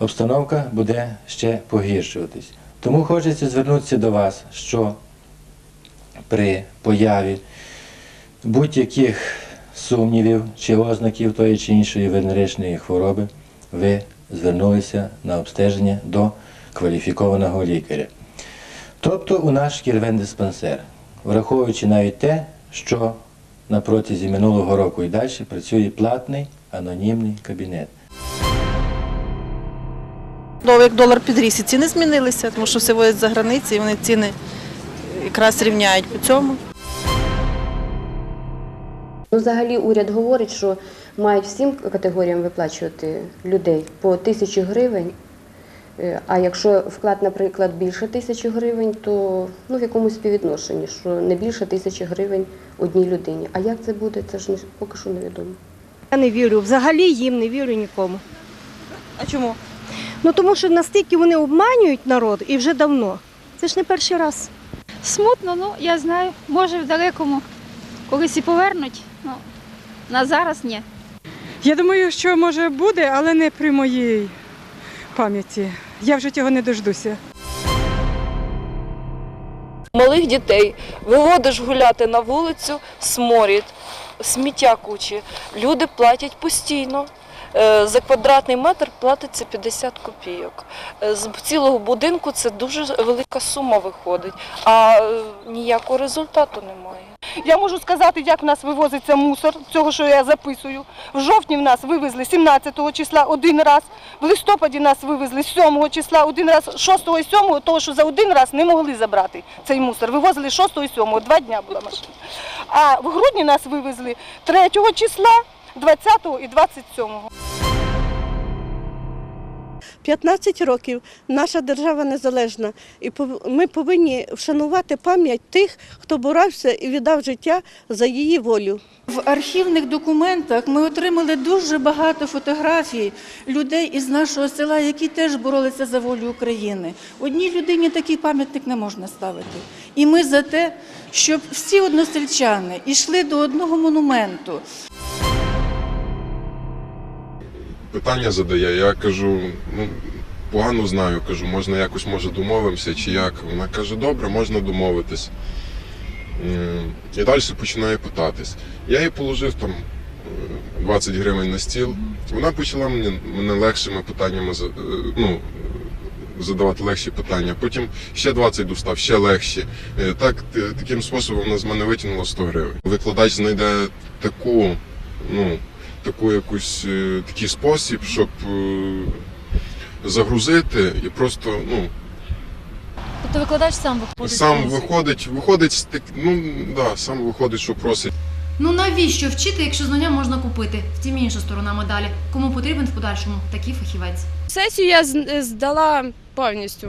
обстановка буде ще погіршуватись. Тому хочеться звернутися до вас, що при появі будь-яких сумнівів чи ознаків тої чи іншої венеричної хвороби ви звернулися на обстеження до кваліфікованого лікаря. Тобто у наш кірвен-диспансер, враховуючи навіть те, що на протязі минулого року і далі працює платний анонімний кабінет. Ну, як долар підріс, і ціни змінилися, тому що все возять за границі, і вони ціни якраз рівняють по цьому. Ну, взагалі уряд говорить, що мають всім категоріям виплачувати людей по тисячі гривень. Е, А якщо вклад, наприклад, більше тисячі гривень, то ну, в якомусь співвідношенні, що не більше тисячі гривень одній людині. А як це буде, це ж не- поки що невідомо. Я не вірю, взагалі їм не вірю нікому. А чому? Ну тому що настільки вони обманюють народ і вже давно. Це ж не перший раз. Смутно, ну я знаю. Може в далекому колись і повернуть. Ну, на зараз ні. Я думаю, що може буде, але не при моїй пам'яті. Я вже цього не дождуся. малих дітей виводиш гуляти на вулицю, сморід, сміття кучі. Люди платять постійно. Е, За квадратний метр платиться 50 копійок. Е, З цілого будинку це дуже велика сума виходить, а е, ніякого результату немає. Я можу сказати, як в нас вивозиться мусор, цього, що я записую. В жовтні в нас вивезли 17 числа один раз, в листопаді нас вивезли 7 числа один раз, 6 і 7, того, що за один раз не могли забрати цей мусор. Вивозили 6 і 7, два дня була машина. А в грудні нас вивезли 3 числа, 20 і 27. 15 років наша держава незалежна, і ми повинні вшанувати пам'ять тих, хто боровся і віддав життя за її волю. В архівних документах ми отримали дуже багато фотографій людей із нашого села, які теж боролися за волю України. Одній людині такий пам'ятник не можна ставити. І ми за те, щоб всі односельчани йшли до одного монументу. Питання задає. Я кажу, ну погано знаю, кажу, можна якось може домовимося чи як. Вона каже, добре, можна домовитись. І далі починає питатись. Я їй положив там е, 20 гривень на стіл. Вона почала мені, мене легшими питаннями е, ну, задавати легші питання. Потім ще 20 достав, ще легші. Е, Так, таким способом вона з мене витягнула 100 гривень. Викладач знайде таку, ну, таку якусь е, такий спосіб, щоб е, загрузити і просто ну Тобто викладач сам виходить. сам виходить, виходить так- ну да, сам виходить, що просить. Ну навіщо вчити, якщо знання можна купити? Втім, інша сторона медалі. Кому потрібен в подальшому такий фахівець? Сесію я здала повністю.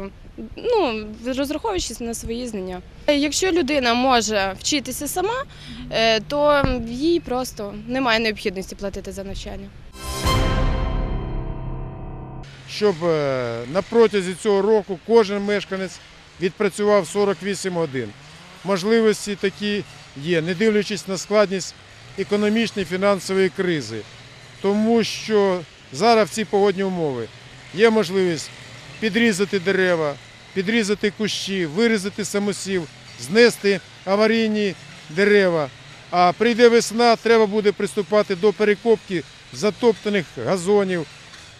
Ну, розраховуючись на свої знання. Якщо людина може вчитися сама, е, то їй просто немає необхідності платити за навчання. щоб е, на протязі цього року кожен мешканець відпрацював 48 годин. Можливості такі є, не дивлячись на складність економічної фінансової кризи. Тому що зараз в ці погодні умови є можливість підрізати дерева, підрізати кущі, вирізати самосів, знести аварійні дерева. А прийде весна, треба буде приступати до перекопки затоптаних газонів,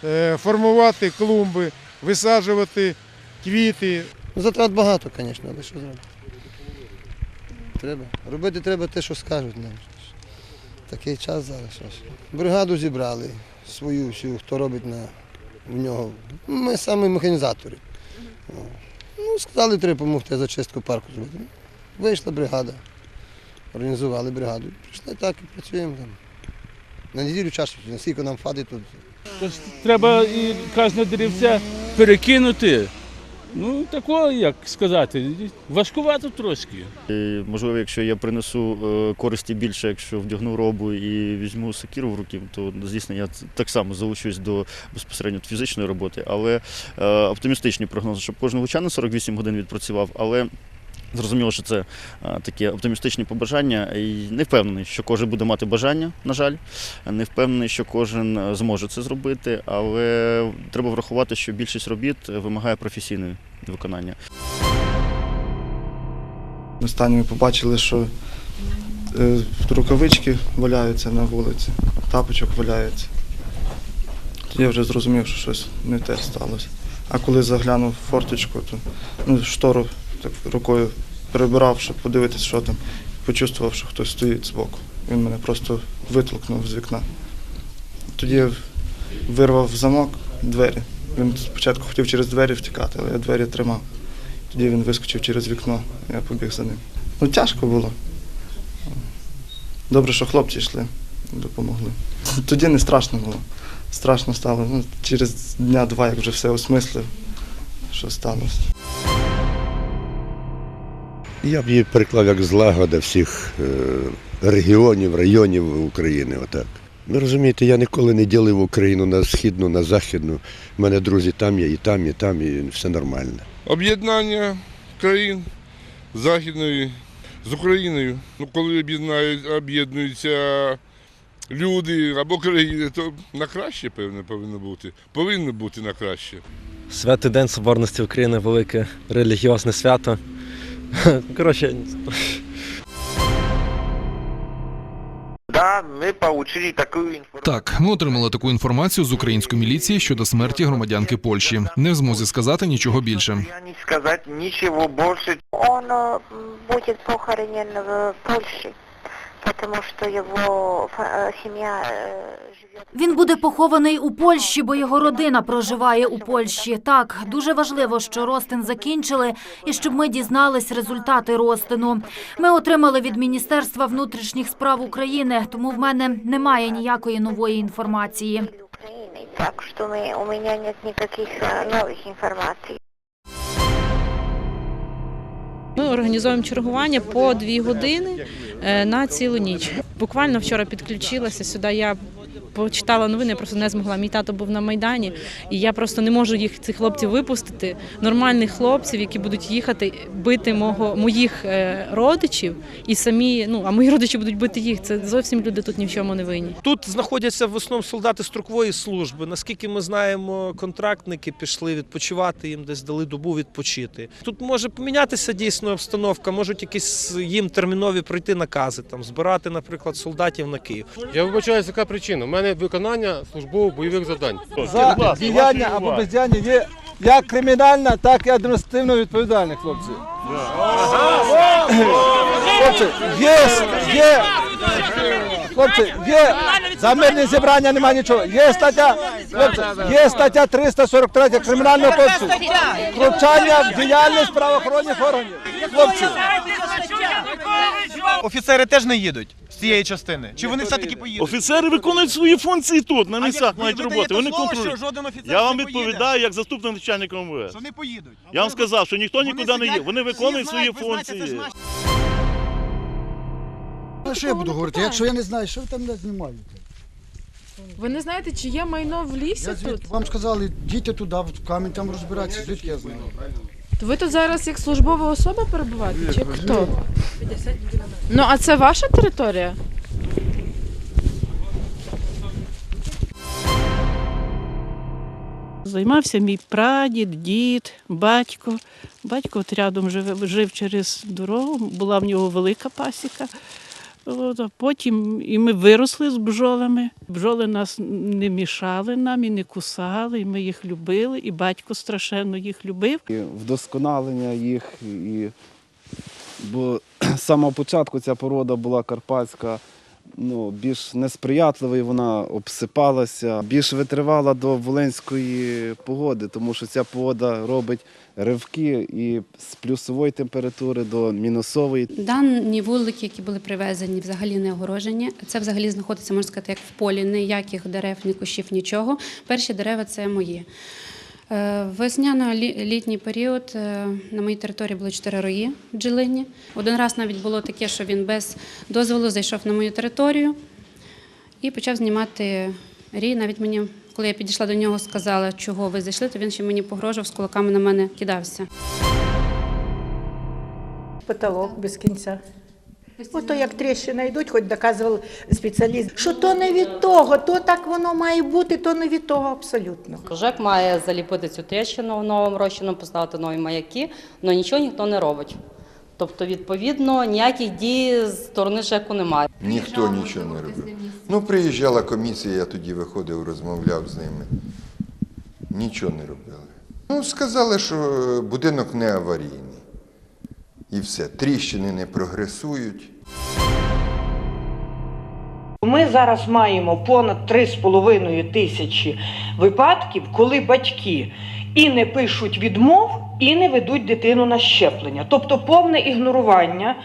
е, формувати клумби, висаджувати квіти. Затрат багато, звісно, але що зробити? Треба. Робити треба те, що скажуть нам. Такий час зараз. Бригаду зібрали свою всю, хто робить на, в нього. Ми самі механізатори. Ну, сказали, треба допомогти зачистку парку зробити. Вийшла бригада, організували бригаду. Прийшли так і працюємо там. На неділю часу, наскільки нам фади тут. Треба і кожне деревце перекинути. Ну, такого, як сказати, важкувато трошки. Можливо, якщо я принесу е, користі більше, якщо вдягну робу і візьму сокиру в руки, то звісно я так само залучусь до безпосередньо фізичної роботи. Але е, оптимістичні прогнози, щоб кожен лучанин 48 годин відпрацював, але Зрозуміло, що це а, такі оптимістичні побажання. І не впевнений, що кожен буде мати бажання, на жаль. Не впевнений, що кожен е, зможе це зробити, але треба врахувати, що більшість робіт вимагає професійного виконання. Останнє ми побачили, що е, рукавички валяються на вулиці, тапочок валяється. Я вже зрозумів, що щось не те сталося. А коли заглянув в форточку, то ну, штору так рукою перебирав, щоб подивитися, що там, почувствував, що хтось стоїть збоку. Він мене просто витолкнув з вікна. Тоді я вирвав замок двері. Він спочатку хотів через двері втікати, але я двері тримав. Тоді він вискочив через вікно, я побіг за ним. Ну, тяжко було. Добре, що хлопці йшли, допомогли. Тоді не страшно було. Страшно стало. Ну, через дня-два, як вже все осмислив, що сталося. Я б її переклав як злагода всіх е, регіонів, районів України. Отак. Ви розумієте, я ніколи не ділив Україну на східну, на західну. У мене друзі там є, і там, і там, і все нормально. об'єднання країн Західної з Україною. Ну, коли об'єднають, об'єднуються люди або країни, то на краще, певне, повинно бути. Повинно бути на краще. Святий День Соборності України велике релігіозне свято. Коротше, Так, ми отримали таку інформацію з української міліції щодо смерті громадянки Польщі. Не в змозі сказати нічого більше. Я не сказати нічого більше. Он буде похоронен в Польше, потому что его фа- э, семья э, Він буде похований у Польщі, бо його родина проживає у Польщі. Так, дуже важливо, що розтин закінчили і щоб ми дізнались результати розтину. Ми отримали від Міністерства внутрішніх справ України, тому в мене немає ніякої нової інформації. Украины, так что мы, у меня нет никаких э, новых информаций. Ми організовуємо чергування по дві години е, на цілу ніч. Буквально вчора підключилася сюди. Я почитала новини, я просто не змогла. Мій тато був на майдані, і я просто не можу їх цих хлопців випустити. Нормальних хлопців, які будуть їхати бити мого моїх е, родичів, і самі ну а мої родичі будуть бити їх. Це зовсім люди тут ні в чому не винні. Тут знаходяться в основному солдати строкової служби. Наскільки ми знаємо, контрактники пішли відпочивати їм, десь дали добу відпочити. Тут може помінятися дійсно обстановка, можуть якісь їм термінові прийти накази, там збирати, наприклад, солдатів на Київ. Я вибачаюся, яка причина. У мене виконання службових бойових завдань. За діяння або бездіяння є як кримінальна, так і адміністративно відповідальна, хлопці. Хлопці, є, є, хлопці, є, за мирне зібрання немає нічого. Є стаття, хлопці, є стаття 343 Кримінального кодексу. Втручання в діяльність правоохоронних органів. Хлопці, Офіцери теж не їдуть з цієї частини. Чи вони все-таки поїдуть? Офіцери виконують свої функції тут, на місцях мають роботи. Вони слово, контролюють. що жоден офіцер Я вам не поїде? відповідаю як заступник начальника МВС. Вони поїдуть. Я вам сказав, що ніхто нікуди не їде. Вони виконують свої функції. А що я буду говорити, якщо я не знаю, що ви там не знімаєте? Ви не знаєте, чи є майно в лісі Я тут? Вам сказали, дійте туди, в камінь там розбиратися, звідки я знаю. То ви тут зараз як службова особа перебуваєте? Чи хто? Ну, а це ваша територія? Займався мій прадід, дід, батько. Батько от рядом жив, жив через дорогу, була в нього велика пасіка. От, потім і ми виросли з бджолами. Бджоли нас не мішали нам і не кусали, і ми їх любили, і батько страшенно їх любив. і вдосконалення їх, і... бо з самого початку ця порода була карпатська, ну, більш несприятлива, і вона обсипалася, більш витривала до волинської погоди, тому що ця погода робить ривки і з плюсової температури до мінусової. Дані вулики, які були привезені, взагалі не огорожені. Це взагалі знаходиться, можна сказати, як в полі, ніяких дерев, ні кущів, нічого. Перші дерева це мої. Е, Весняно-літній період е, на моїй території було чотири рої бджолині. Один раз навіть було таке, що він без дозволу зайшов на мою територію і почав знімати рій. Навіть мені, коли я підійшла до нього, сказала, чого ви зайшли, то він ще мені погрожував, з кулаками на мене кидався. потолок без кінця. Ото як тріщина йдуть, хоч доказував спеціаліст, що то не від того, то так воно має бути, то не від того абсолютно. ЖЕК має заліпити цю тріщину новим розчином, поставити нові маяки, але нічого ніхто не робить. Тобто, відповідно, ніяких дій з сторони ЖЕКу немає. Ніхто нічого не робив. Ну, приїжджала комісія, я тоді виходив, розмовляв з ними. Нічого не робили. Ну, сказали, що е, будинок не аварійний. І все, тріщини не прогресують. Ми зараз маємо понад 3,5 тисячі випадків, коли батьки і не пишуть відмов, і не ведуть дитину на щеплення. Тобто повне ігнорування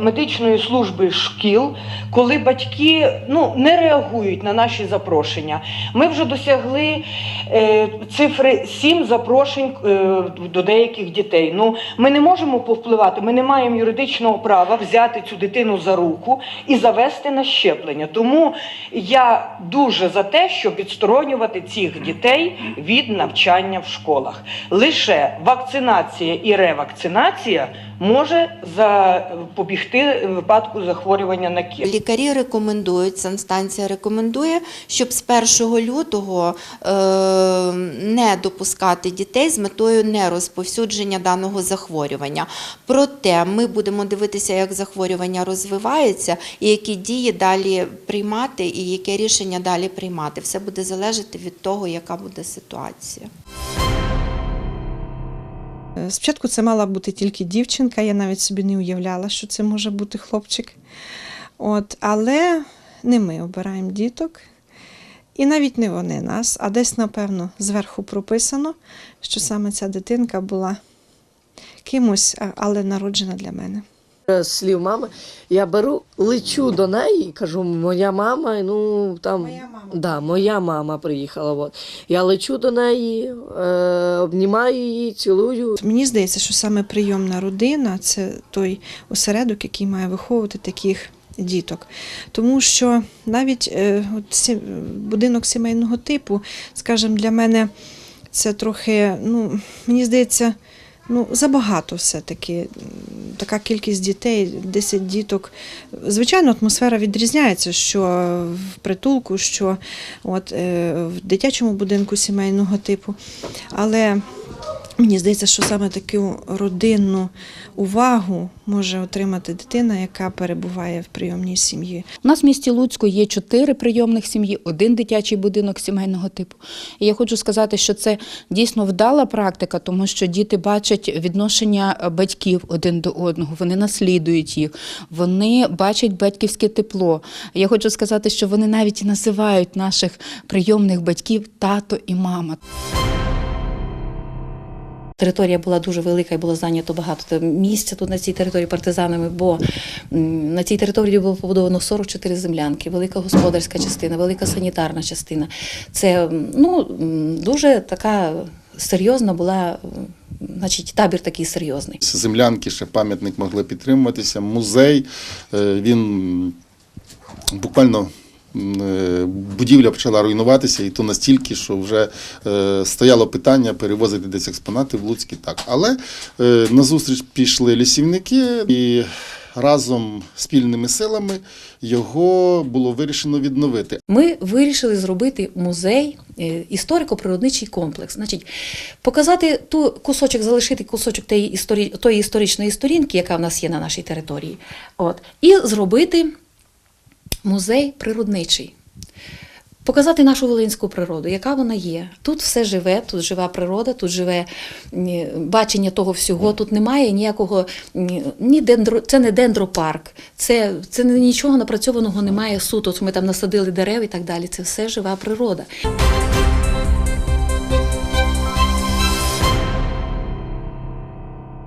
медичної служби шкіл, коли батьки ну, не реагують на наші запрошення. Ми вже досягли е, цифри 7 запрошень е, до деяких дітей. Ну, ми не можемо повпливати, ми не маємо юридичного права взяти цю дитину за руку і завести на щеплення. Тому я дуже за те, щоб відсторонювати цих дітей від навчання в школах. Лише вакцинація і ревакцинація може запобігти випадку захворювання на кір. Лікарі рекомендують, санстанція рекомендує, щоб з 1 лютого е, не допускати дітей з метою нерозповсюдження даного захворювання. Проте ми будемо дивитися, як захворювання розвивається, і які дії далі приймати, і яке рішення далі приймати. Все буде залежати від того, яка буде ситуація. Е, Спочатку це мала бути тільки дівчинка, я навіть собі не уявляла, що це може бути хлопчик. От, але не ми обираємо діток, і навіть не вони нас, а десь, напевно, зверху прописано, що саме ця дитинка була кимось, але народжена для мене. З слів мами, я беру, лечу до неї і кажу, моя мама, ну там моя мама, да, моя мама приїхала. От. Я лечу до неї, е, обнімаю її, цілую. Мені здається, що саме прийомна родина це той осередок, який має виховувати таких діток. Тому що навіть е, от, будинок сімейного типу, скажімо, для мене це трохи, ну, мені здається, ну, забагато все-таки. Така кількість дітей, 10 діток. Звичайно, атмосфера відрізняється, що в притулку, що от, е, в дитячому будинку сімейного типу. Але Мені здається, що саме таку родинну увагу може отримати дитина, яка перебуває в прийомній сім'ї. У нас в місті Луцьку є чотири прийомних сім'ї, один дитячий будинок сімейного типу. І я хочу сказати, що це дійсно вдала практика, тому що діти бачать відношення батьків один до одного, вони наслідують їх, вони бачать батьківське тепло. Я хочу сказати, що вони навіть і називають наших прийомних батьків тато і мама. Територія була дуже велика і було зайнято багато місця тут на цій території партизанами, бо на цій території було побудовано 44 землянки, велика господарська частина, велика санітарна частина. Це ну, дуже така серйозна була, значить, табір такий серйозний. землянки ще пам'ятник могли підтримуватися. Музей е, він буквально будівля почала руйнуватися, і то настільки, що вже е, стояло питання перевозити десь експонати в Луцький так. Але е, назустріч пішли лісівники і. Разом спільними силами його було вирішено відновити. Ми вирішили зробити музей, е, історико-природничий комплекс. Значить, показати ту кусочок, залишити кусочок тієї історії, тої історичної сторінки, яка в нас є на нашій території, от, і зробити музей природничий. Показати нашу волинську природу, яка вона є. Тут все живе, тут жива природа, тут живе бачення того всього. Тут немає ніякого ні дендро, це не дендропарк, це, це нічого напрацьованого немає суто. Ми там насадили дерев і так далі. Це все жива природа.